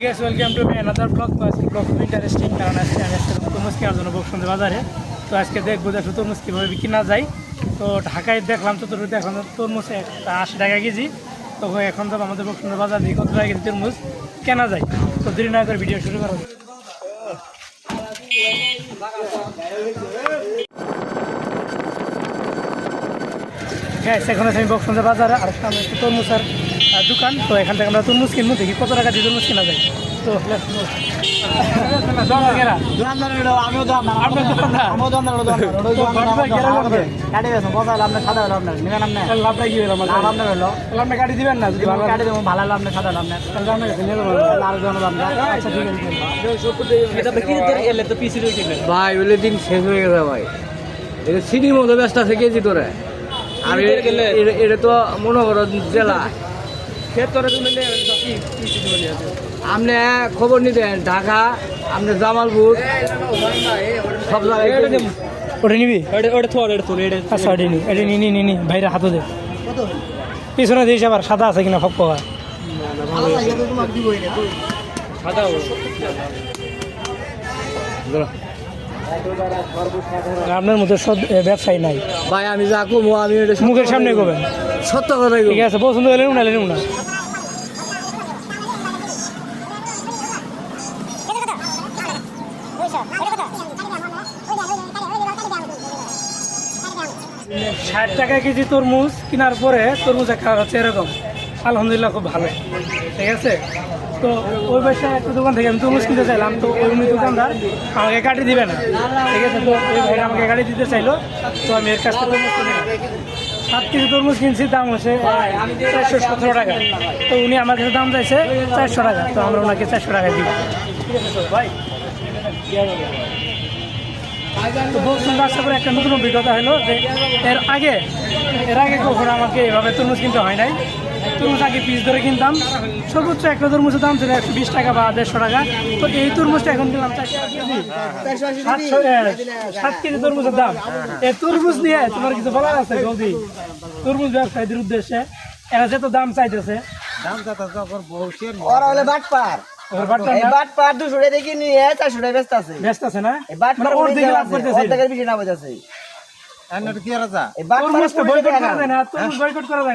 guys, welcome to another vlog. তো আজকে vlog খুব ইন্টারেস্টিং কারণ আজকে আমি আজকে তরমুজ কেনার জন্য বকসন্ধে বাজারে। তো আজকে দেখব যে তরমুজ কীভাবে বিক্রি না যায়। তো ঢাকায় দেখলাম চতুর্থ যে তরমুজ একটা আশি টাকা কেজি। তো এখন তো আমাদের বকসন্ধে বাজার দিয়ে কত টাকা কেজি তরমুজ কেনা যায়। তো দেরি না করে ভিডিও শুরু করা। হ্যাঁ এখন আমি বকসন্ধে বাজারে। আর সামনে একটু তরমুজের আহ, দোকান তো এখান থেকে আমরা তরমুজ কিনবো দেখি কত টাকা দিয়ে তরমুজ কেনা যায়। তো ভাই গাড়ি দিবেন না দেবো ভালো সাদা আচ্ছা ওইলে দিন শেষ হয়ে গেছে ভাই। এটা সিটির মধ্যে ব্যস্ত আছে কেজি তোরে আর এটা তো মনে করো জেলা। আপনি খবর নিতেন ঢাকা আপনি জামালপুর সব জায়গায় ওটা নিবি? ওটা ওটা থোড় এটা থোড় এটা আচ্ছা ওটা নি এটা নি নি নি নি ভাইরা হাতে দে। পিছনে দিয়েছে আবার সাদা আছে কিনা সাদা আপনার মধ্যে সদ এ, ব্যবসায়ী নাই। ভাই আমি যা কমো আমি মুখের সামনে কমু। সত্য কথাই ঠিক আছে, পছন্দ হলে হলে না। ষাট টাকা কেজি তরমুজ কেনার পরে তরমুজ একটা হচ্ছে এরকম। আলহামদুলিল্লাহ খুব ভালো। ঠিক আছে? তো ওই পাশে একটা দোকান থেকে আমি তরমুজ কিনতে চাইলাম, তো ওই দোকানদার আমাকে কাটি দিবে না। ঠিক আছে? তো ওই ভাইরা আমাকে গাড়ি দিতে চাইলো, তো আমি এর কাছ থেকে তরমুজ। সাত কেজি তরমুজ কিনছি, দাম হচ্ছে চারশো সতেরো টাকা। তো উনি আমার কাছে দাম চাইছে চারশো টাকা, তো আমরা ওনাকে চারশো টাকা দিই। তো বহু সুন্দর আশা করে একটা নতুন অভিজ্ঞতা হলো যে এর আগে এর আগে কখনো আমাকে এভাবে তরমুজ কিনতে হয় নাই। তরমুজ আগে পিস ধরে কিনতাম। সর্বোচ্চ একটা তরমুজের দাম ছিল একশো বিশ টাকা বা দেড়শো টাকা। তো এই তরমুজটা এখন কিনলাম সাত কেজি তরমুজের দাম। এই তরমুজ নিয়ে তোমার কিছু বলার আছে গৌদি তরমুজ ব্যবসায়ীদের উদ্দেশ্যে। এরা যে তো দাম চাইতেছে ওরা হলে বাট পার ওর বাট্টা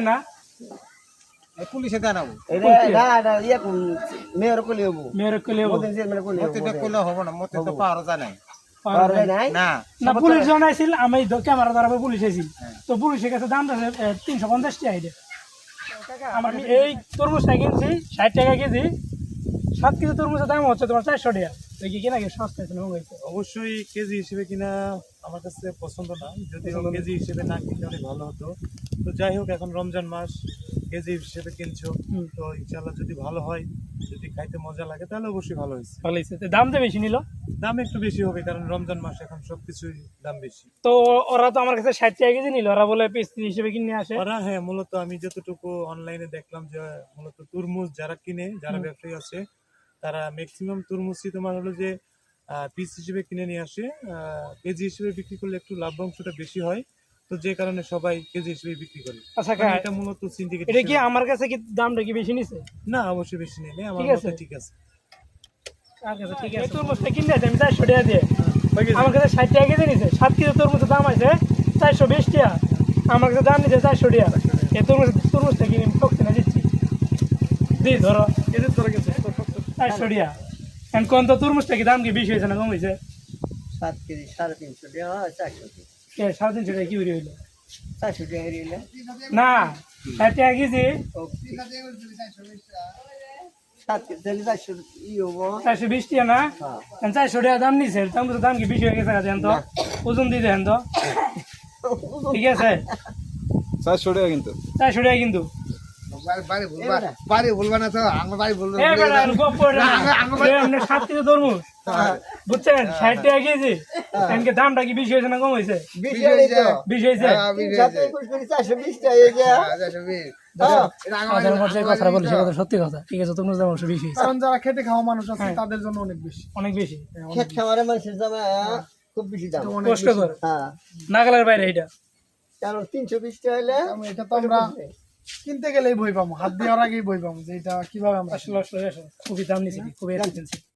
না। পুলিশে জানাব। এটা না না ইয়া মেয়র কলি হব। মেয়ের কলে মতিন চেয়ারম্যান কলি হব মতিটা করলে হবে না মতি তো পাওয়ার জানাই পাওয়ার নাই। না। না পুলিশ জানাইছিল আমি ক্যামেরা দ্বারা পুলিশ আইছিল তো পুলিশের কাছে দাম আছে টাকা? আমার এই তরমুজটা কিনছি ষাট টাকা কেজি। সাত কেজি তরমুজের দাম হচ্ছে তোমার চারশো টাকা। তো কি কিনা কি সস্তা আছে অবশ্যই কেজি হিসেবে কিনা আমার কাছে পছন্দ না। যদি কেজি হিসেবে না কিনলে অনেক ভালো হতো। তো যাই হোক এখন রমজান মাস। কেজি হিসেবে কিনছো তো ইনশাল্লাহ যদি ভালো হয় যদি খাইতে মজা লাগে তাহলে অবশ্যই ভালো হয়েছে। ভালো হয়েছে। দাম তো বেশি নিল? দাম একটু বেশি হবে কারণ রমজান মাস এখন সবকিছুই দাম বেশি। তো ওরা তো আমার কাছে ষাট টাকা কেজি নিল ওরা বলে পিস হিসেবে কিনে আসে। ওরা হ্যাঁ মূলত আমি যতটুকু অনলাইনে দেখলাম যে মূলত তরমুজ যারা কিনে যারা। ব্যবসায়ী আছে তারা ম্যাক্সিমাম তরমুজই তোমার হলো যে পিস হিসেবে কিনে নিয়ে আসে। কেজি হিসেবে বিক্রি করলে একটু লাভ অংশটা বেশি হয়। তো যে কারণে সবাই কেজি হিসেবে বিক্রি করে। আচ্ছা মানে এটা মূলত সিন্ডিকেট এটা কি আমার কাছে কি দামটা কি বেশি নিছে? না অবশ্যই বেশি নেই, আমার ঠিক আছে। ঠিক আছে। আর কাছে ঠিক আছে? তরমুজটা আছে আমি চারশো টাকা দিয়ে। আমার কাছে ষাট টাকা কেজি নিছে। সাত কেজি তরমুজের দাম আছে চারশো বিশ টাকা। আমার কাছে দাম নিছে চারশো টাকা। এই তরমুজ তরমুজটা কিনে আমি ঠকছি না দিচ্ছি। দি ধরো। এদের ধরে গেছে চারশো টাকা। এখন কোন তো তরমুজটা কি দাম কি বেশি হয়েছে না কম হয়েছে? সাত কেজি সাড়ে তিনশো টাকা হয় চারশো টাকা। সাড়ে তিনশো টাকা কি হইল চারশো টাকা নিলে না ষাট টাকা কেজি? চারশো বিশ টাকা না? হ্যাঁ। চারশো টাকা দাম নিছে দাম কি বেশি হয়ে গেছে দেন তো? ওজন দিয়ে দেন তো। ঠিক আছে? চারশো টাকা কিন্তু। চারশো টাকা কিন্তু। বাড়ি না তো আমার বাড়ি সাত বুঝছেন? ষাট টাকা কেজি। এনকে দামটা কি বেশি হয়েছে না কম হয়েছে? বিশ হয়েছে। হ্যাঁ। সত্যি কথা। ঠিক আছে দাম অবশ্য বেশি কারণ যারা খেতে খাওয়া মানুষ আছে হ্যাঁ। তাদের জন্য অনেক বেশি। অনেক বেশি। ক্ষেত খামারে মানুষের দাম খুব বেশি দাম। কষ্টকর। হ্যাঁ। নাগালের বাইরে এটা। কারণ তিনশো বিশ টাকা হলে এটা তো আমরা কিনতে গেলেই বই পাবো। হাত দেওয়ার আগেই বই পাবো যে এটা কীভাবে আমরা আসলে আসলে আসলে। খুবই দাম নিয়েছি খুবই